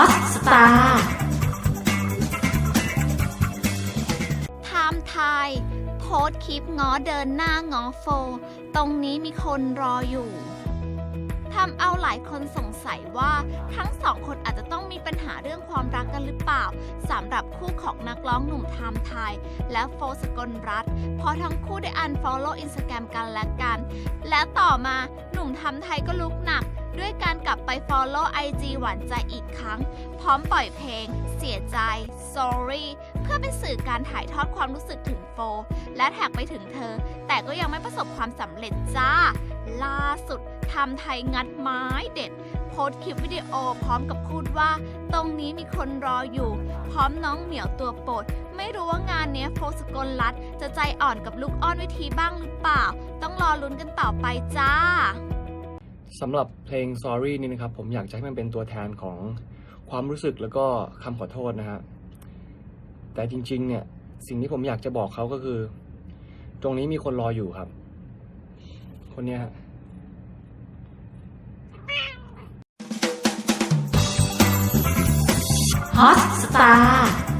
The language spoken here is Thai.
อสตาร์ไทม์ไทยโพสคลิปง้อเดินหน้าง้อโฟ ตรงนี้มีคนรออยู่ทำเอาหลายคนสงสัยว่าทั้งสองคนอาจจะต้องมีปัญหาเรื่องความรักกันหรือเปล่าสำหรับคู่ของนักร้องหนุ่มไทม์ไทย และโฟสกลรัฐเพราะทั้งคู่ได้อันฟอลโล่อินสตาแกรมกันและกัน และต่อมาหนุ่มไทม์ไทยก็ลุกหนัก ด้วยการกลับไป Follow IG หวานใจอีกครั้ง พร้อมปล่อยเพลง เสียใจ sorry เพื่อเป็นสื่อการถ่ายทอดความรู้สึกถึงโฟ และแท็กไปถึงเธอ แต่ก็ยังไม่ประสบความสำเร็จจ้า ล่าสุดทำไทยงัดไม้เด็ด โพสคลิปวิดีโอพร้อมกับพูดว่า ตรงนี้มีคนรออยู่ พร้อมน้องเหมียวตัวโปรดไม่รู้ว่างานเนี้ยโฟสกลรัฐจะใจอ่อนกับลูกอ้อนวิธีบ้างหรือเปล่า ต้องรอลุ้นกันต่อไปจ้า สำหรับเพลง Sorry นี่นะครับ ผมอยากจะให้มันเป็นตัวแทนของความรู้สึกแล้วก็คำขอโทษนะฮะแต่จริง ๆ เนี่ย สิ่งที่ผมอยากจะบอกเขาก็คือ ตรงนี้มีคนรออยู่ครับ คนเนี้ยฮะฮอตสตาร์